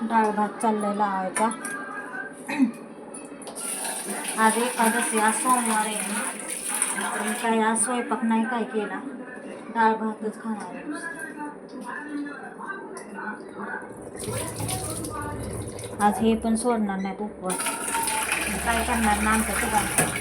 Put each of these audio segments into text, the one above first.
डाळ भात चाललाय लावायचा आज एकादशी आज सोमवार आहे. ना तर मी काय आज स्वयंपाक नाही काय केला? डाळ भातच खाणार आहे. आज हे पण सोडणार नाहीत उपवास. काय करणार ना आमच्या सगळ्यांचं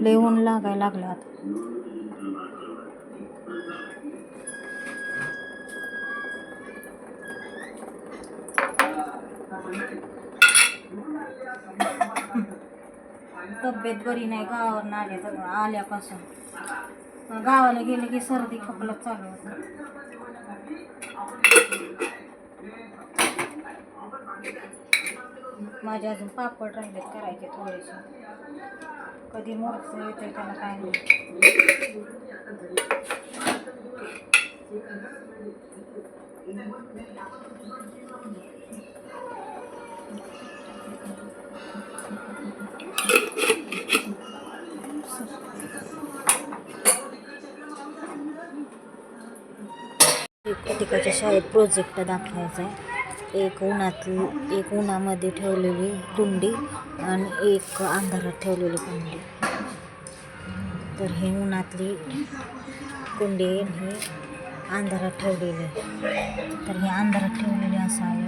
लय ऊन लागायला लागलं आता. तब्येत बरी नाही गावावर आले तर आल्यापासून. गावाला गेले की सर्दी खोकला चालू होतं. माझे अजून पापड राहिलेत करायचे थोडेसे. कधी मोठं येते त्याला काय नाही. प्रत्येकाच्या शाळेत प्रोजेक्ट दाखवायचा आहे. एक उन्हातली एक उन्हामध्ये ठेवलेली कुंडी आणि एक अंधारात ठेवलेली कुंडी. तर हे उन्हातली कुंडी हे अंधारात ठेवलेली आहे. तर हे अंधारात ठेवलेले असावे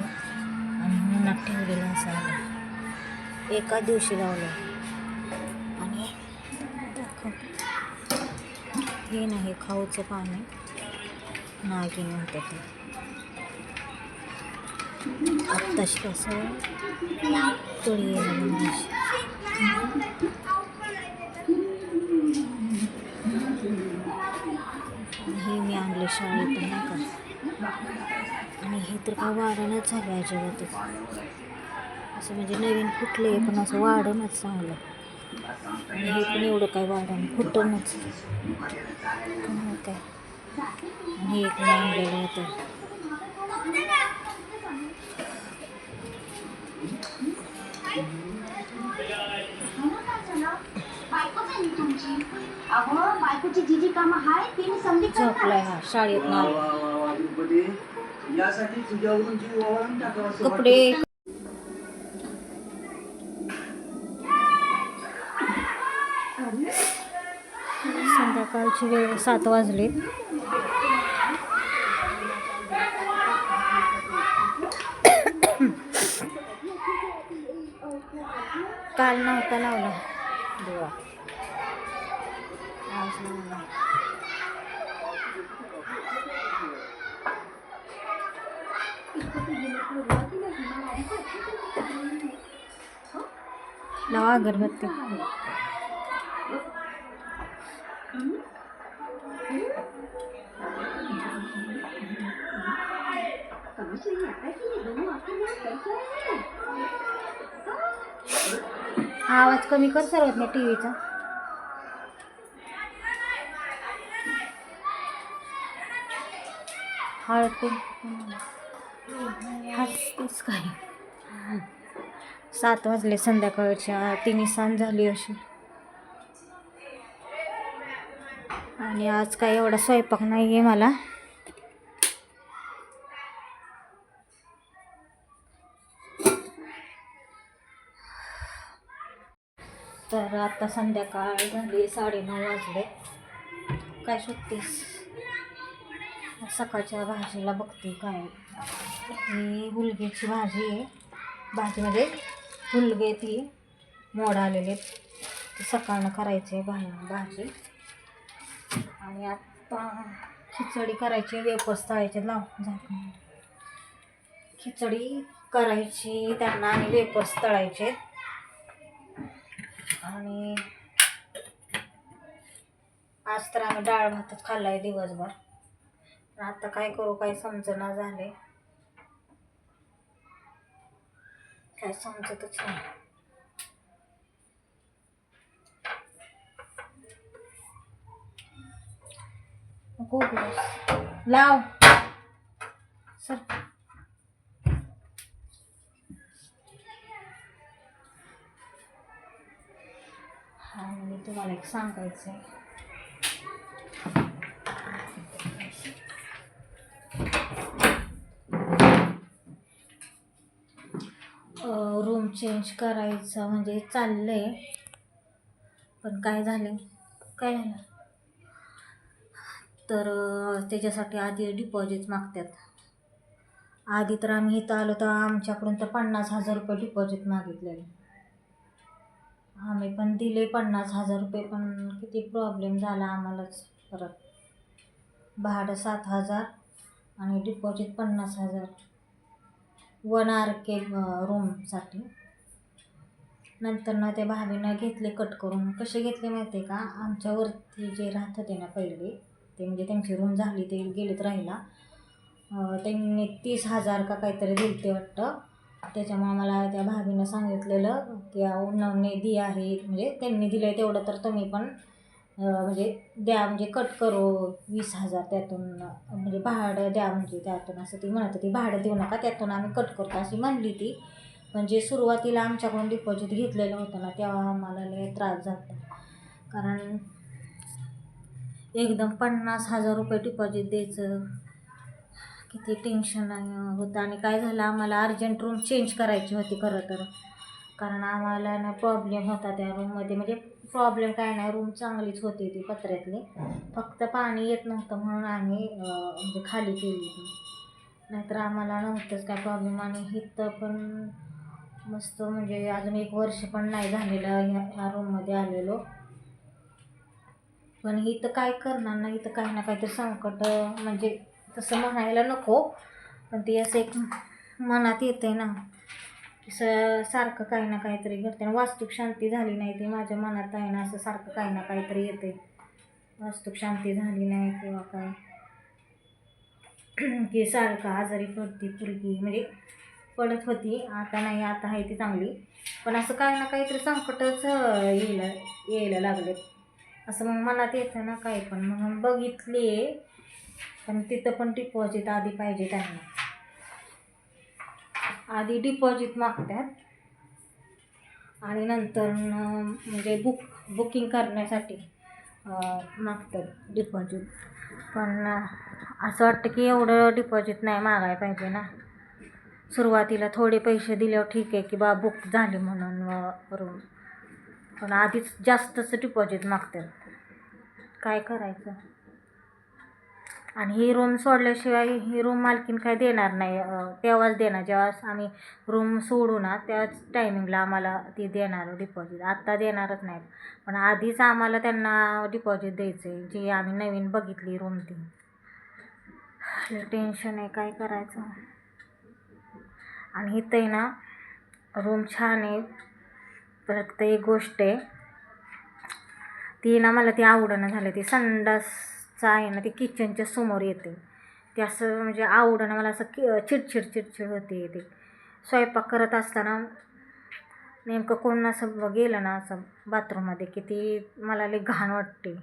आणि उन्हात ठेवलेले असावे. एका दिवशी लावलं. आणि हे नाही खाऊचं पाणी. नागिन म्हणतात आत्ताशी कसं तळी येईल हे मी आणले शाळेतून नाही का? आणि हे तर काय वाढणच झालं अजिबातच असं म्हणजे नवीन फुटले पण असं वाढणच चांगलं. आणि हे पण एवढं काय वाढण फुटणच. काय आणि हे एक मी आणलेलं होतं अहो बायकोची जी जी कामं आहे तिने समधी झोपलाय हा शाळेत वा, ना. वा, वा, वा, गणपती. यासाठी तुझ्यावरून जीव ओवाळून टाकावा असं कपडे. संध्याकाळची वेळ सात वाजले. काल नव्हता लावला. दिवा. लावा अगरबत्ती. हा आवाज कमी कर सर्वात नाही टी व्हीचा हळद काय सात वाजले संध्याकाळच्या तिन्ही सांज झाली अशी. आणि आज काय एवढा स्वयंपाक नाही आहे मला. तर आता संध्याकाळ झाली साडेनऊ वाजले. काय शोधतेस सकाळच्या भाजीला बघते काय. ही हुलग्याची भाजी आहे. भाजीमध्ये हुलगे ती मोड आलेले आहेत. सकाळनं करायचे भा भाजी. आणि आता खिचडी करायची वेपर्स तळायचे लाव झाकण खिचडी करायची त्यांना आणि वेपर्स तळायचे आणि आज तर आम्ही डाळ भातच खाल्लाय दिवसभर. आता काय करू काय समजना झाले. काय समजतच नाही. लाव. सर. आणि तुम्हाला एक सांगायचं आहे रूम चेंज करायचं म्हणजे चाललं आहे पण काय झालं? काय झालं? तर त्याच्यासाठी आधी डिपॉझिट मागतात. आधी तर आम्ही इथं आलो तर आमच्याकडून तर पन्नास हजार रुपये डिपॉझिट मागितलेले. आम्ही पण दिले पन्नास हजार रुपये पण किती प्रॉब्लेम झाला आम्हालाच परत. भाडं सात हजार आणि डिपॉझिट पन्नास हजार. वन आर के रूमसाठी नंतर ना त्या भाभीनं घेतले कट करून. कसे घेतले माहिती आहे का आमच्यावरती जे राहत होते ना पहिले ते म्हणजे त्यांची रूम झाली ते गेलेत राहिला त्यांनी तीस हजार का काहीतरी दिले ते वाटतं. त्याच्यामुळे मला त्या भाभीनं सांगितलेलं की उन्हाने दी आहे. म्हणजे त्यांनी दिलं आहे तेवढं तर तुम्ही पण म्हणजे द्या म्हणजे कट करू वीस हजार त्यातून म्हणजे भाडं द्या म्हणजे त्यातून असं ती म्हणत होती भाडं देऊ नका त्यातून आम्ही कट करतो अशी म्हणली ती. पण जे सुरुवातीला आमच्याकडून डिपॉझिट घेतलेलं होतं ना तेव्हा आम्हाला लय त्रास झाला कारण एकदम पन्नास हजार रुपये डिपॉझिट द्यायचं किती टेन्शन होतं. आणि काय झालं आम्हाला अर्जंट रूम चेंज करायची होती खरं तर. कारण आम्हाला ना प्रॉब्लेम होता त्या रूममध्ये म्हणजे प्रॉब्लेम काय नाही. रूम चांगलीच होती ती पत्र्यातली. फक्त पाणी येत नव्हतं म्हणून आम्ही म्हणजे खाली केली ती. नाहीतर आम्हाला नव्हतंच काय प्रॉब्लेम आणि इथं पण मस्त म्हणजे अजून एक वर्ष पण नाही झालेलं ह्या ह्या रूममध्ये आलेलो. पण इथं काय करणार ना इथं काही ना काहीतरी संकट म्हणजे तसं म्हणायला नको. पण ते असं एक मनात येते ना. स सारखं काही ना काहीतरी घडते आणि वास्तुक शांती झाली नाही ते माझ्या मनात आहे ना असं सारखं काही ना काहीतरी येते वास्तुक शांती झाली नाही किंवा काय. की सारखं आजारी पडती पुरगी म्हणजे पडत होती आता नाही आता आहे ती चांगली. पण असं काही ना काहीतरी संकटच यायला यायला लागले असं मग मनात येतं ना काही पण. मग बघितले पण तिथं पण डिपॉझिट आधी पाहिजे त्यांना. आधी डिपॉझिट मागतात. आणि नंतर म्हणजे बुक बुकिंग करण्यासाठी मागतात डिपॉझिट पण असं वाटतं की एवढं डिपॉझिट नाही मागायला पाहिजे ना. सुरुवातीला थोडे पैसे दिल्यावर ठीक आहे की बा बुक झाली म्हणून रूम पण आधीच जास्तच डिपॉझिट मागतात. काय करायचं? आणि ही रूम सोडल्याशिवाय ही रूम मालकीन काय देणार नाही. तेव्हाच देणार. जेव्हाच आम्ही रूम सोडू ना त्याच टायमिंगला आम्हाला ती देणार डिपॉझिट आत्ता देणारच नाही. पण आधीच आम्हाला त्यांना डिपॉझिट द्यायचं आहे जी आम्ही नवीन बघितली रूम ती. टेन्शन आहे काय करायचं? आणि इथं ना रूम छान आहे. परत एक गोष्ट आहे. ती ना मला ती आवडणं झालं. ती संडास संडासचं आहे ना ती किचनच्या समोर येते. ते असं म्हणजे आवडणं मला असं कि चिडचिड चिडचिड होते ते. स्वयंपाक करत असताना नेमकं कोण असं गेलं ना असं बाथरूममध्ये की ती मला लई घाण वाटते.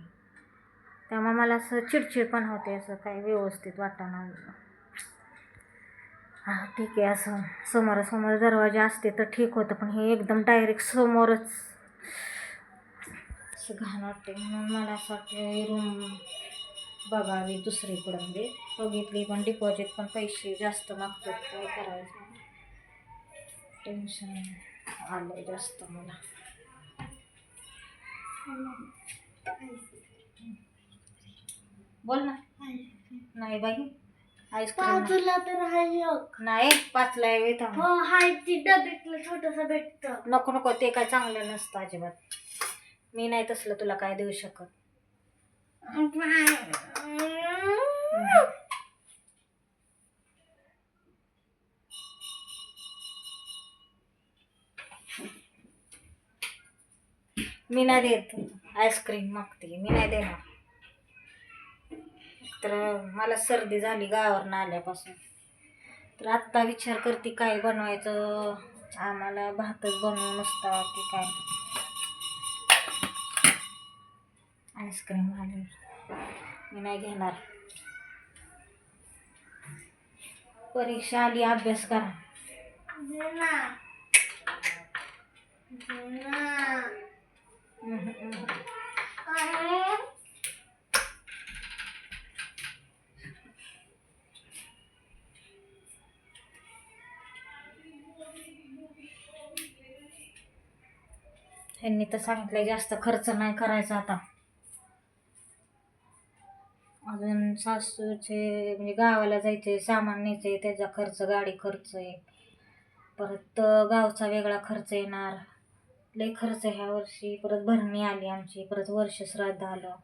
त्यामुळे मला असं चिडचिड पण होते असं काही व्यवस्थित वाटणं हां ठीक आहे असं समोरासमोर दरवाजा असते तर ठीक होतं पण हे एकदम डायरेक्ट समोरच. असं घाण वाटते म्हणून मला असं वाटतं रूम बघावी दुसरीकडं म्हणजे बघितली पण डिपॉझिट पण पैसे जास्त मागतात काय करायचं? टेन्शन आलं जास्त मला. बोल ना. नाही बाई आईस्क्रीम तर हाय नाही पाचला आहे हो हाय ती डब्यातलं छोटस भेटत. नको नको ते काय चांगलं नसतं अजिबात. मी नाही तसलं तुला काय देऊ शकत. मी नाही देत आईस्क्रीम मागते मी नाही देणार. तर मला सर्दी झाली गावावरनं आल्यापासून. तर आत्ता विचार करते काय बनवायचं. आम्हाला भातच बनवून नसता की काय. आईस्क्रीम आली. मी नाही घेणार. परीक्षा आली अभ्यास करा. ह्यांनी तर सांगितलंय जास्त खर्च नाही करायचा आता. अजून सासूचे म्हणजे गावाला जायचे सामान न्यायचे त्याचा खर्च गाडी खर्च आहे. परत गावचा वेगळा खर्च येणार. लय खर्च आहे ह्या वर्षी. परत भरणी आली आमची. परत वर्ष श्राद्ध आलं.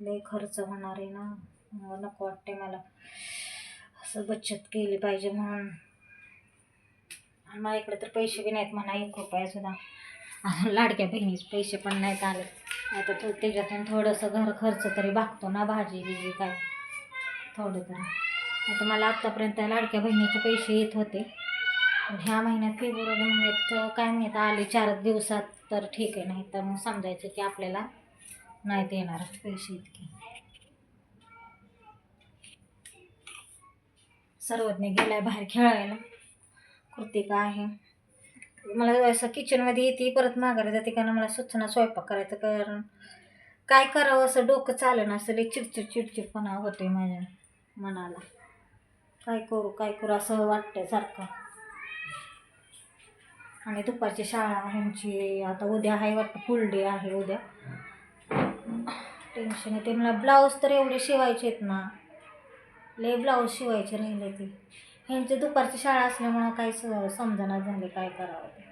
लय खर्च होणार आहे ना. नको वाटते मला. असं बचत केली पाहिजे म्हणून. माझ्याकडे तर पैसे बी नाहीत म्हणा. एक रुपया सुद्धा. लाडक्या बहिणीचे पैसे पण नाहीत आले. आता तो त्याच्यातून थोडंसं घर खर्च तरी भागतो ना भाजी बिजी काय. थोडं तरी. आता मला आत्तापर्यंत लाडक्या बहिणीचे पैसे येत होते. पण ह्या महिन्यात फेब्रुवारी महिन्यात काय माहीत आले चार दिवसात तर ठीक आहे नाही तर मग समजायचं की आपल्याला नाहीत येणार पैसे इतके. सर्वज्ञ गेलाय बाहेर खेळायला. कृतिका आहे. मला असं किचनमध्ये येते परत माघारी जाते कारण मला स्वच्छना स्वयंपाक करायचं कारण काय करावं असं डोकं चालं ना असं लई चिडचिड चिडचिडपणा होते माझ्या मनाला. काय करू काय करू असं वाटतंय सारखं. आणि दुपारची शाळा आहे आमची आता उद्या आहे वाटतं फुल डे आहे उद्या. टेन्शन येते मला ब्लाऊज तर एवढे शिवायचे आहेत ना. लय ब्लाऊज शिवायचे राहिले ते. ह्यांची दुपारची शाळा असल्यामुळं काही स समजणार झाले काय करावं ते.